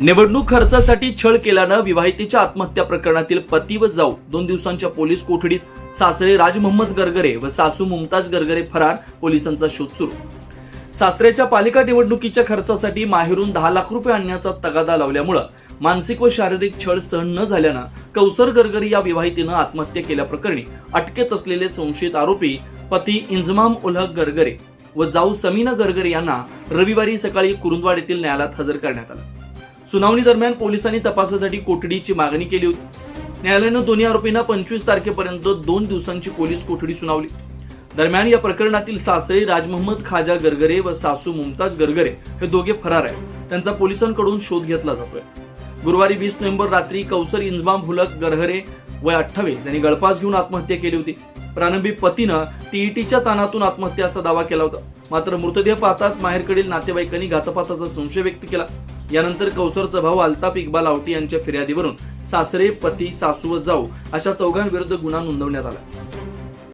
निवडणूक खर्चासाठी छळ केल्यानं विवाहितेच्या आत्महत्या प्रकरणातील पती व जाऊ दोन दिवसांच्या पोलीस कोठडीत सासरे राज मोहम्मद गरगरे व सासू मुमताज गरगरे फरार पोलिसांचा शोध सुरू. सासऱ्याच्या पालिका निवडणुकीच्या खर्चासाठी माहेरून दहा लाख रुपये आणण्याचा तगादा लावल्यामुळं मानसिक व शारीरिक छळ सहन न झाल्यानं कौसर गरगरे या विवाहितेनं आत्महत्या केल्याप्रकरणी अटकेत असलेले संशयित आरोपी पती इंजमाम उलहक गरगरे व जाऊ समीना गरगरे यांना रविवारी सकाळी कुरुंदवाड येथील न्यायालयात हजर करण्यात आलं. सुनावणी दरम्यान पोलिसांनी तपासासाठी कोठडीची मागणी केली होती. न्यायालयानं दोन्ही आरोपींना पंचवीस तारखेपर्यंत दोन दिवसांची पोलीस कोठडी सुनावली. दरम्यान या प्रकरणातील सासरे राजमहम्मद खाजा गरगरे व सासू मुमताज गरगरे हे दोघे फरार आहेत. त्यांचा पोलिसांकडून शोध घेतला जातोय. गुरुवारी वीस नोव्हेंबर रात्री कौसर इंजमाम भुलक गरहरे वय अठ्ठावीस यांनी गळपास घेऊन आत्महत्या केली होती. प्रारंभी पतीनं टीईटीच्या ताणातून आत्महत्या असा दावा केला होता. मात्र मृतदेह पाहताच माहेरकडील नातेवाईकांनी घातपाताचा संशय व्यक्त केला. यानंतर कौसरचा भाऊ अल्ताप इक्बाल आवटी यांच्या फिर्यादीवरून सासरे पती सासू व जाऊ अशा चौघांविरुद्ध गुन्हा नोंदवण्यात आला.